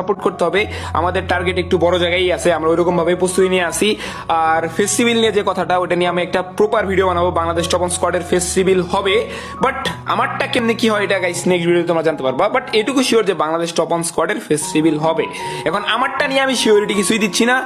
Support করতে হবে। আমাদের টার্গেট একটু বড় জায়গায় আছে, আমরা ওইরকম ভাবে প্রস্তুতি নিয়ে আসি। আর ফেস্টিভ্যাল নিয়ে যে কথাটা ওটা নিয়ে আমি একটা প্রপার ভিডিও বানাবো, বাংলাদেশ টপন স্কোয়াডের ফেস্টিভ্যাল হবে। বাট আমারটা কেমনে কি হয় এটা গাইস নেক্সট ভিডিও তোমরা জানতে পারবা। বাট এটুকু শিওর যে বাংলাদেশ টপন স্কোয়াডের ফেস্টিভ্যাল হবে। এখন আমারটা নিয়ে আমি শিওরিটি কিছুই দিচ্ছি না।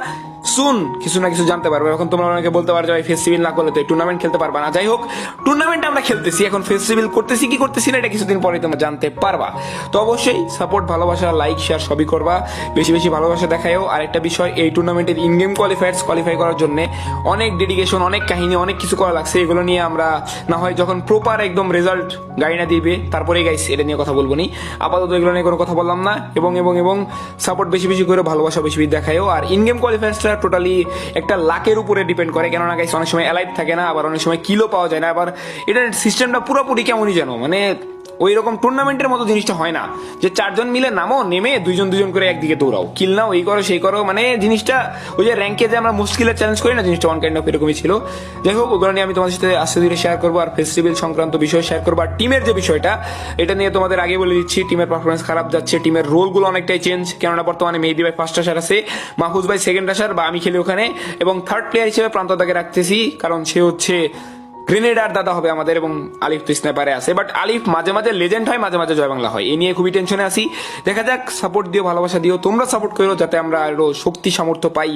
শুন কিছু না কিছু জানতে পারবে। এখন তোমরা অনেকে বলতে পারো যে ভাই ফেস্টিভ্যাল না করলে তো টুর্নামেন্ট খেলতে পারবা না। যাই হোক টুর্নামেন্ট আমরা খেলতেছি, এখন ফেস্টিভ্যাল করতেছি, কি করতেছি না, এটা কিছুদিন পরে তোমরা জানতে পারবা। তো অবশ্যই সাপোর্ট ভালোবাসা লাইক শেয়ার সবই করবা। বেশি বেশি ভালোবাসা দেখায়ও। আর একটা বিষয়, এই টুর্নামেন্টের ইন গেম কোয়ালিফায়ার্স কোয়ালিফাই করার জন্য অনেক ডেডিকেশন অনেক কাহিনী, অনেক কিছু করা লাগছে। এগুলো নিয়ে আমরা না হয় যখন প্রপার একদম রেজাল্ট গাড়ি না দিবে তারপরে গাইস এটা নিয়ে কথা বলব নি। আপাতত এগুলো নিয়ে কোনো কথা বললাম না। এবং এবং এবং সাপোর্ট বেশি বেশি করে, ভালোবাসা বেশি বেশি দেখায়ও। আর ইন গেম কোয়ালিফায়ার্সটা টোটালি একটা লাকের উপরে ডিপেন্ড করে। কেননা গাইস অনেক সময় অ্যালাইভ থাকে না, আবার অনেক সময় কিলো পাওয়া যায় না। আবার এটার সিস্টেমটা পুরোপুরি কেমনই জানো মানে ওই রকম টুর্নামেন্টের মতো জিনিসটা হয় না। যে চারজন মিলে নামো, নেমে দুইজন দুজন করে একদিকে দৌড়াও। কিল নাও, এই করো, সেই করো মানে জিনিসটা ওই যে র্যাঙ্কে যে আমরা মুশকিলের চ্যালেঞ্জ করি না, জিনিসটা ওয়ান কাইন্ড অফ এরকমই ছিল। যাই হোক, ওগুলো নিয়ে আমি তোমাদের সাথে আস্তে ধীরে শেয়ার করব, আর ফেস্টিভ্যাল সংক্রান্ত বিষয় শেয়ার করব। আর টিমের যে বিষয়টা, এটা নিয়ে তোমাদের আগে বলে দিচ্ছি টিমের পারফরমেন্স খারাপ যাচ্ছে টিমের রোলগুলো অনেকটাই চেঞ্জ কেননা বর্তমানে মেহেদি ভাই ফার্স্ট আসার আছে মাহফুজ ভাই সেকেন্ড আসার বা আমি খেলি ওখানে। এবং থার্ড প্লেয়ার হিসেবে প্রান্ত তাকে রাখতেছি, কারণ সে হচ্ছে গ্রেনেডার দাদা হবে আমাদের এবং আলিফ তো স্নাইপারে আছে বাট আলিফ মাঝে মাঝে লেজেন্ড হয়, মাঝে মাঝে জয় বাংলা হয়। এ নিয়ে খুবই টেনশনে আসি দেখা যাক সাপোর্ট দিও, ভালোবাসা দিও, তোমরা সাপোর্ট করো যাতে আমরা আরও শক্তি, সামর্থ্য পাই।